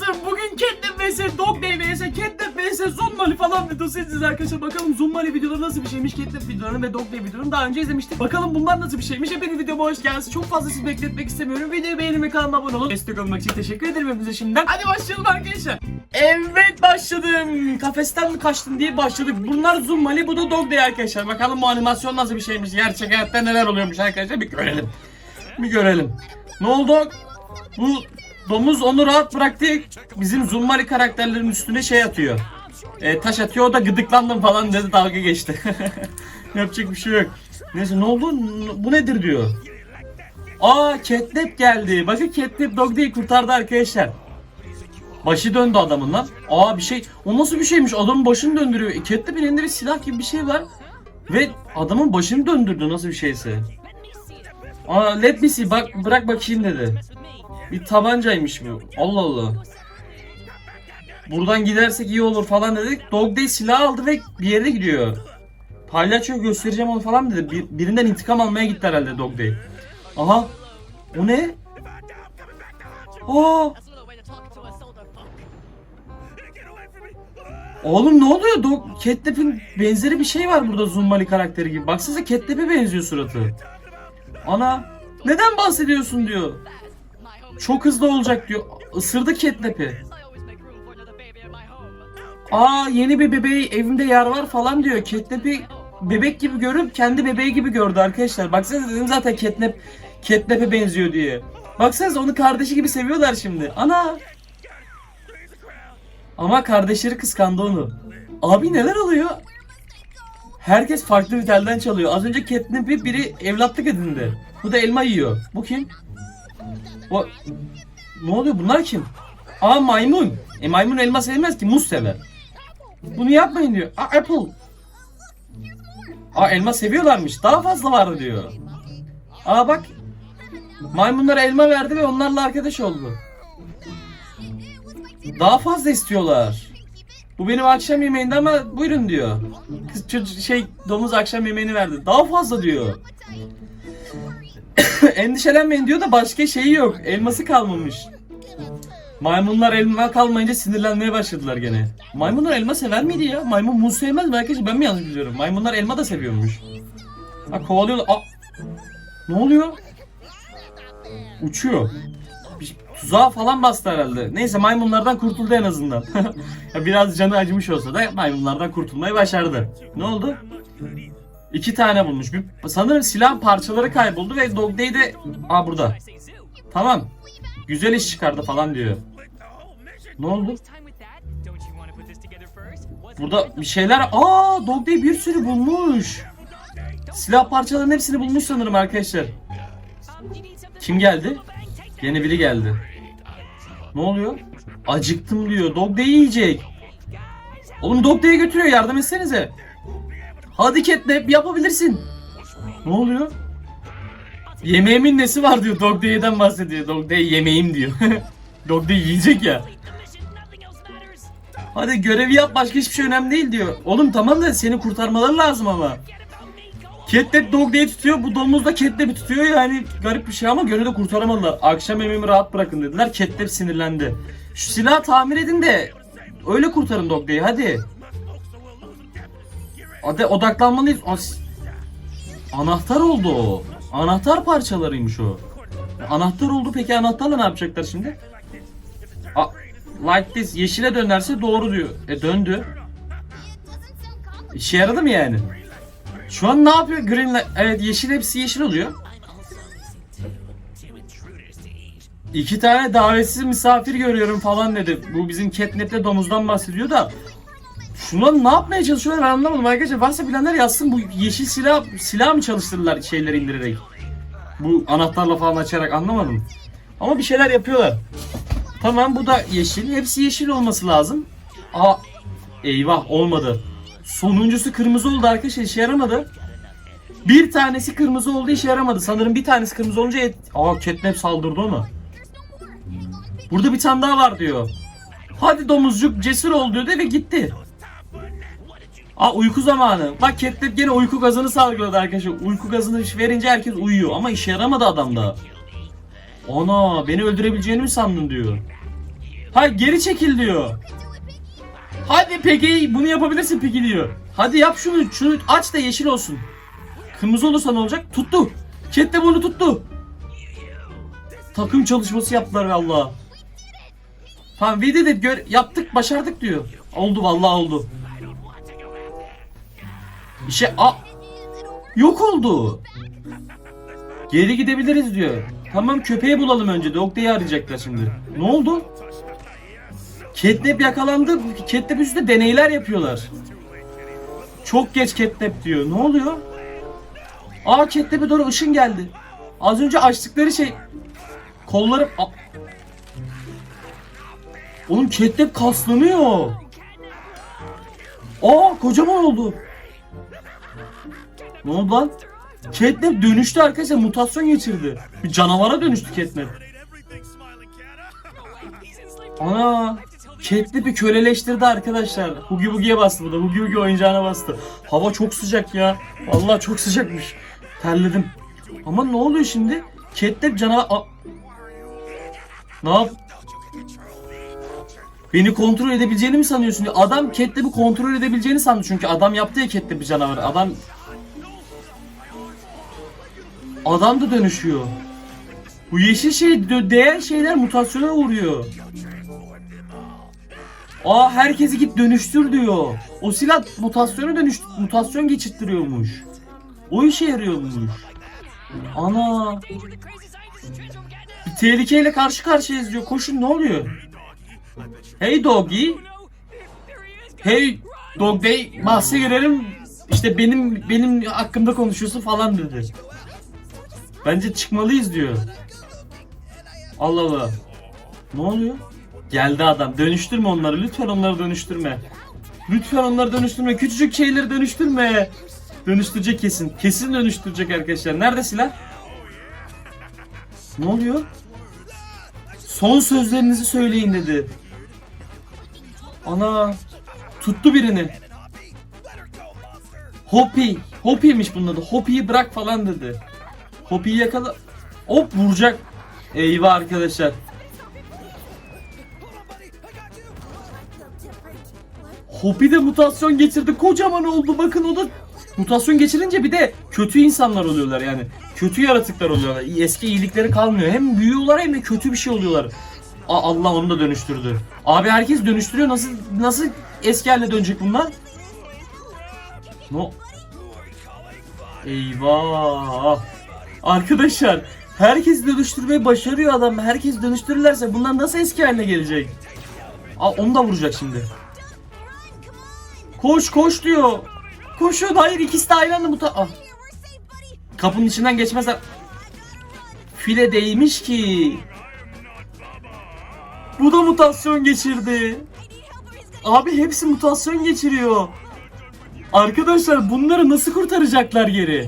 dostlarım bugün Catnap vs Dog Day vs Catnap vs Zunmali falan videosu izleyeceğiz arkadaşlar. Bakalım Zunmali videoları nasıl bir şeymiş Catnap videolarını ve Dog Day videolarını daha önce izlemiştik. Bakalım bunlar nasıl bir şeymiş. Hepiniz videoma hoş geldiniz. Çok fazla sizi bekletmek istemiyorum. Videoyu beğenin ve kanalıma abone olun. Destek olmak için teşekkür ederim hepinize şimdiden. Hadi başlayalım arkadaşlar. Evet başladım. Kafesten mi kaçtın diye başladık. Bunlar Zunmali bu da Dog Day arkadaşlar. Bakalım bu animasyon nasıl bir şeymiş. Gerçek hayatta neler oluyormuş arkadaşlar bir görelim. Bir görelim. Ne oldu? Bu domuz onu rahat bıraktı. Bizim Zumari karakterlerin üstüne şey atıyor. E, taş atıyor o da gıdıklandım falan dedi dalga geçti. Yapacak bir şey yok. Neyse ne oldu? Bu nedir diyor. Aa Catnap geldi. Bakın Catnap Dog Day'i kurtardı arkadaşlar. Başı döndü adamın lan. Aa bir şey. O nasıl bir şeymiş? Adamın başını döndürüyor. E, Catnap'in elinde bir silah gibi bir şey var. Ve adamın başını döndürdü nasıl bir şeyse. Aa let me see bak bırak bakayım dedi. Bir tabancaymış bu. Allah Allah. Buradan gidersek iyi olur falan dedik. Dog Day silah aldı ve bir yere gidiyor. Palyaço göstereceğim onu falan dedi. Bir- birinden intikam almaya gitti herhalde Dog Day. Aha. O ne? Aa. Oğlum ne oluyor? Dog Catnap'in benzeri bir şey var burada Zumbali karakteri gibi. Baksanıza Catnap'e benziyor suratı. Ana neden bahsediyorsun diyor. Çok hızlı olacak diyor. Isırdı Catnap'i. Aa yeni bir bebeği evimde yer var falan diyor. Catnap'i bebek gibi görüp kendi bebeği gibi gördü arkadaşlar. Baksanıza dedim zaten Catnap Catnap'e benziyor diye. Baksanıza onu kardeşi gibi seviyorlar şimdi. Ana. Ama kardeşleri kıskandı onu. Abi neler oluyor? Herkes farklı bir telden çalıyor. Az önce Catnap'i biri evlatlık edindi. Bu da elma yiyor. Bu kim? O... Ne oluyor? Bunlar kim? Aa maymun. E maymun elma sevmez ki. Muz sever. Bunu yapmayın diyor. Aa apple. Aa elma seviyorlarmış. Daha fazla var diyor. Aa bak. Maymunlara elma verdi ve onlarla arkadaş oldu. Daha fazla istiyorlar. Bu benim akşam yemeğinde ama buyurun diyor. Kız şey domuz akşam yemeğini verdi. Daha fazla diyor. Endişelenmeyin diyor da başka şeyi yok. Elması kalmamış. Maymunlar elma kalmayınca sinirlenmeye başladılar gene. Maymunlar elma sever miydi ya? Maymun muz sevmez mi arkadaşlar? Ben mi yanlış biliyorum? Maymunlar elma da seviyormuş. Ha kovalıyorlar. Aa! Ne oluyor? Uçuyor. Bir tuzağa falan bastı herhalde. Neyse maymunlardan kurtuldu en azından. biraz canı acımış olsa da maymunlardan kurtulmayı başardı. Ne oldu? İki tane bulmuş. Bir, sanırım silah parçaları kayboldu ve Dog Day de... Aa burada. Tamam. Güzel iş çıkardı falan diyor. Ne oldu? Burada bir şeyler... Aa Dog Day bir sürü bulmuş. Silah parçalarının hepsini bulmuş sanırım arkadaşlar. Kim geldi? Yeni biri geldi. Ne oluyor? Acıktım diyor. Dog Day yiyecek. Oğlum Dog Day'e götürüyor. Yardım etsenize. Hadi Catnap yapabilirsin. Ne oluyor? Yemeğimin nesi var diyor. Dog Day'den bahsediyor. Dog Day yemeğim diyor. Dog Day yiyecek ya. Hadi görevi yap başka hiçbir şey önemli değil diyor. Oğlum tamam da seni kurtarmaları lazım ama. Catnap Dog Day'i tutuyor. Bu domuz da Catnap'i tutuyor. Yani garip bir şey ama gönü de kurtaramadılar. Akşam yemeğimi rahat bırakın dediler. Catnap sinirlendi. Şu silahı tamir edin de öyle kurtarın Dog Day'i hadi. Hadi odaklanmalıyız. As Anahtar oldu o. Anahtar parçalarıymış o. Anahtar oldu peki anahtarla ne yapacaklar şimdi? A like this yeşile dönerse doğru diyor. E döndü. İşe yaradı mı yani? Şu an ne yapıyor? Green Evet yeşil hepsi yeşil oluyor. İki tane davetsiz misafir görüyorum falan dedi. Bu bizim catnap'te domuzdan bahsediyor da. Şuna ne yapmaya çalışıyorlar ben anlamadım arkadaşlar. Varsa bilenler yazsın bu yeşil silah silah mı çalıştırırlar şeyleri indirerek? Bu anahtarla falan açarak anlamadım. Ama bir şeyler yapıyorlar. Tamam bu da yeşil. Hepsi yeşil olması lazım. Aa eyvah olmadı. Sonuncusu kırmızı oldu arkadaşlar işe yaramadı. Bir tanesi kırmızı oldu işe yaramadı. Sanırım bir tanesi kırmızı olunca et... Aa Catnap saldırdı ona. Burada bir tane daha var diyor. Hadi domuzcuk cesur ol diyor de ve gitti. Aa uyku zamanı. Bak Catnap gene uyku gazını salgıladı arkadaşlar. Uyku gazını verince herkes uyuyor ama işe yaramadı adamda. Ana beni öldürebileceğini mi sandın diyor. Hayır geri çekil diyor. Hadi Peggy bunu yapabilirsin Peggy diyor. Hadi yap şunu. Şunu aç da yeşil olsun. Kırmızı olursa ne olacak? Tuttu. Cat de bunu tuttu. Takım çalışması yaptılar valla. Tamam we did it. Gör, yaptık başardık diyor. Oldu vallahi oldu. Bir şey a yok oldu. Geri gidebiliriz diyor. Tamam köpeği bulalım önce. Dogday'i arayacaklar şimdi. Ne oldu? Catnap yakalandı. Catnap üstünde deneyler yapıyorlar. Çok geç Catnap diyor. Ne oluyor? Aa Catnap'e doğru ışın geldi. Az önce açtıkları şey... Kollarım... A- Oğlum Catnap kaslanıyor. Aa kocaman oldu. Ne oldu lan? Catnap dönüştü arkadaşlar mutasyon geçirdi. Bir canavara dönüştü Catnap. Ana Catnap'i köleleştirdi arkadaşlar. Hugi Bugi'ye bastı bu da. Hugi Bugi oyuncağına bastı. Hava çok sıcak ya. Vallahi çok sıcakmış. Terledim. Ama ne oluyor şimdi? Catnap canavar... A- Ne yap? Beni kontrol edebileceğini mi sanıyorsun? Adam Catnap'i kontrol edebileceğini sandı çünkü adam yaptı ya Catnap'i canavarı. Adam Adam da dönüşüyor. Bu yeşil şey, değer şeyler mutasyona uğruyor. Aa herkesi git dönüştür diyor. O silah mutasyona dönüş mutasyon geçirttiriyormuş. O işe yarıyormuş. Ana. Bir tehlikeyle karşı karşıyayız diyor. Koşun ne oluyor? Hey doggy. Hey dog day bahse girelim. İşte benim benim hakkımda konuşuyorsun falan dedi. Bence çıkmalıyız diyor. Allah Allah. Ne oluyor? Geldi adam. Dönüştürme onları. Lütfen onları dönüştürme. Lütfen onları dönüştürme. Küçücük şeyleri dönüştürme. Dönüştürecek kesin. Kesin dönüştürecek arkadaşlar. Nerede silah? Ne oluyor? Son sözlerinizi söyleyin dedi. Ana. Tuttu birini. Hopi. Hopi'ymiş bunun adı. Hopi'yi bırak falan dedi. Hopi'yi yakala. Hop vuracak. Eyvah arkadaşlar. Hopi de mutasyon geçirdi. Kocaman oldu. Bakın o da mutasyon geçirince bir de kötü insanlar oluyorlar yani. Kötü yaratıklar oluyorlar. Eski iyilikleri kalmıyor. Hem büyüyorlar hem de kötü bir şey oluyorlar. Aa, Allah onu da dönüştürdü. Abi herkes dönüştürüyor. Nasıl nasıl eski haline dönecek bunlar? No. Eyvah. Arkadaşlar herkes dönüştürmeyi başarıyor adam. Herkes dönüştürürlerse bunlar nasıl eski haline gelecek? Aa, onu da vuracak şimdi. Koş koş diyor. Koşun hayır ikisi de aynı anda muta... Ah. Kapının içinden geçmezler. File değmiş ki. Bu da mutasyon geçirdi. Abi hepsi mutasyon geçiriyor. Arkadaşlar bunları nasıl kurtaracaklar geri?